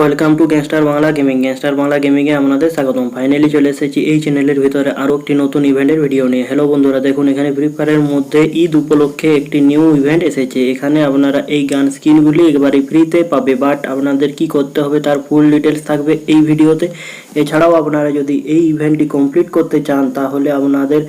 Welcome to gangster Bangla gaming gangster Bangla গেমিংয়ে আপনাদের স্বাগতম। Finally চলে এসেছি এই চ্যানেলের ভিতরে আরও একটি নতুন ইভেন্টের ভিডিও নিয়ে। হ্যালো বন্ধুরা, দেখুন, এখানে ফ্রি ফায়ারের মধ্যে ঈদ উপলক্ষে একটি নিউ ইভেন্ট এসেছে। এখানে আপনারা এই গান স্কিনগুলি একবারে ফ্রিতে পাবে বাট আপনাদের কি করতে হবে তার ফুল ডিটেলস থাকবে এই ভিডিওতে এছাড়াও আপনারা যদি এই ইভেন্টটি কমপ্লিট করতে চান, তাহলে আপনাদের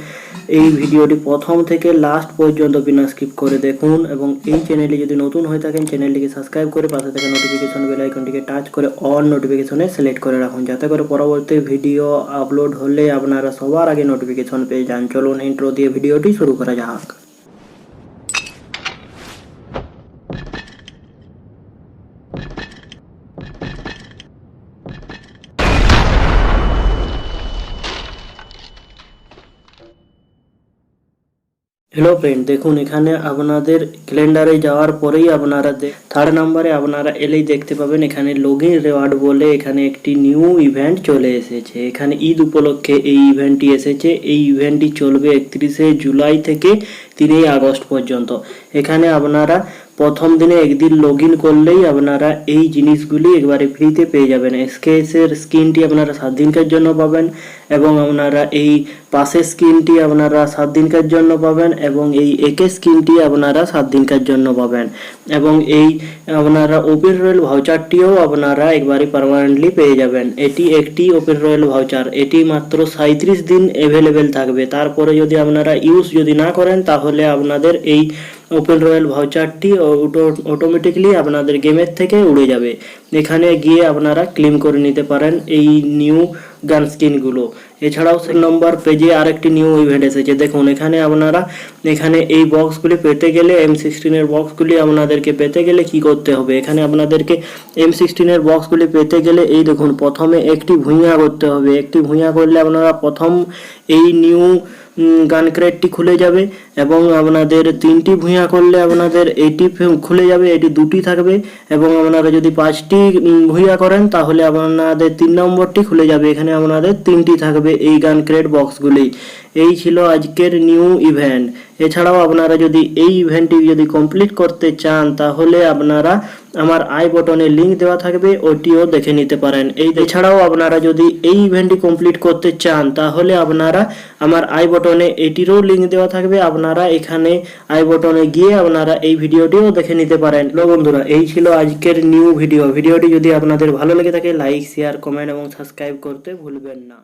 এই ভিডিওটি প্রথম থেকে লাস্ট পর্যন্ত বিনা স্কিপ করে দেখুন এবং এই চ্যানেলটি যদি নতুন হয়ে থাকেন চ্যানেলটিকে সাবস্ক্রাইব করে পাশে থাকা নোটিফিকেশন বেল আইকনটিকে টাচ করে অল নোটিফিকেশনে সিলেক্ট করে রাখুন। যাতে করে পরবর্তী ভিডিও আপলোড হলে আপনারা সবার আগে নোটিফিকেশন পেয়ে যান। চলুন ইন্ট্রো দিয়ে ভিডিওটি শুরু করা যাক। হ্যালো ফ্রেন্ড দেখুন, এখানে আপনাদের ক্যালেন্ডারে যাওয়ার পরেই আপনারা থার্ড নাম্বারে আপনারা এলেই দেখতে পাবেন, এখানে লগ ইন রেওয়ার্ড বলে এখানে একটি নিউ ইভেন্ট চলে এসেছে। এখানে ঈদ উপলক্ষে এই ইভেন্টটি এসেছে। এই ইভেন্টটি চলবে একত্রিশে জুলাই থেকে তিনই আগস্ট পর্যন্ত। এখানে আপনারা প্রথম দিনে একদিন লগ ইন করলেই আপনারা এই জিনিসগুলি একবারে ফ্রিতে পেয়ে যাবেন। এসকেএস এর স্কিনটি আপনারা সাত দিনকার জন্য পাবেন। এবং আপনারা এই পাশের স্কিনটি আপনারা সাত দিনকার জন্য পাবেন এবং এই একে স্কিনটি আপনারা সাত দিনকার জন্য পাবেন। এবং এই আপনারা ওপেন রয়েল ভাউচারটিও আপনারা একবারে পারমানেন্টলি পেয়ে যাবেন। এটি একটি ওপেন রয়েল ভাউচার এটি মাত্র সাঁত্রিশ দিন অ্যাভেলেবেল থাকবে। তারপরে যদি আপনারা ইউজ যদি না করেন, তাহলে আপনাদের এই ওপেন রয়্যাল ভাউচারটি অটোমেটিকলি আপনাদের গেমের থেকে উড়ে যাবে। এখানে গিয়ে আপনারা ক্লেম করে নিতে পারেন। এই নিউ গান স্কিনগুলো। এছাড়াও সেই নম্বর পেজে আরেকটি নিউ ইভেন্ট এসেছে। দেখুন, এখানে আপনারা, এখানে এই বক্সগুলি পেতে গেলে এম সিক্সটিনের বক্সগুলি আপনাদেরকে পেতে গেলে কি করতে হবে? এখানে আপনাদেরকে এম সিক্সটিনের বক্সগুলি পেতে গেলে এই দেখুন, প্রথমে একটি ভূঁইয়া করতে হবে। একটি ভূঁইয়া করলে আপনারা প্রথম এই নিউ গান ক্রেডটি খুলে যাবে এবং আপনাদের তিনটি ভুঁইয়া করলে আপনাদের এটি খুলে যাবে, এটি দুটি থাকবে এবং আপনারা যদি পাঁচটি ভুঁইয়া করেন তাহলে আপনাদের তিন নম্বরটি খুলে যাবে। এখানে আপনাদের তিনটি থাকবে এই গান ক্রেট বক্সগুলি। এই ছিল আজকের নিউ ইভেন্ট এছাড়াও আপনারা যদি এই ইভেন্টটি যদি কমপ্লিট করতে চান, তাহলে আপনারা আমার আই বটনে লিংক দেওয়া থাকবে, ওটিও দেখে নিতে পারেন। এই এছাড়াও আপনারা যদি এই ইভেন্টটি কমপ্লিট করতে চান, তাহলে আপনারা আমার আই বটনে এটিরও লিংক দেওয়া থাকবে। আপনারা এখানে আই বটনে গিয়ে আপনারা এই ভিডিওটিও দেখে নিতে পারেন। হ্যালো বন্ধুরা, এই ছিল আজকের নিউ ভিডিও ভিডিওটি যদি আপনাদের ভালো লেগে থাকে লাইক শেয়ার কমেন্ট এবং সাবস্ক্রাইব করতে ভুলবেন না।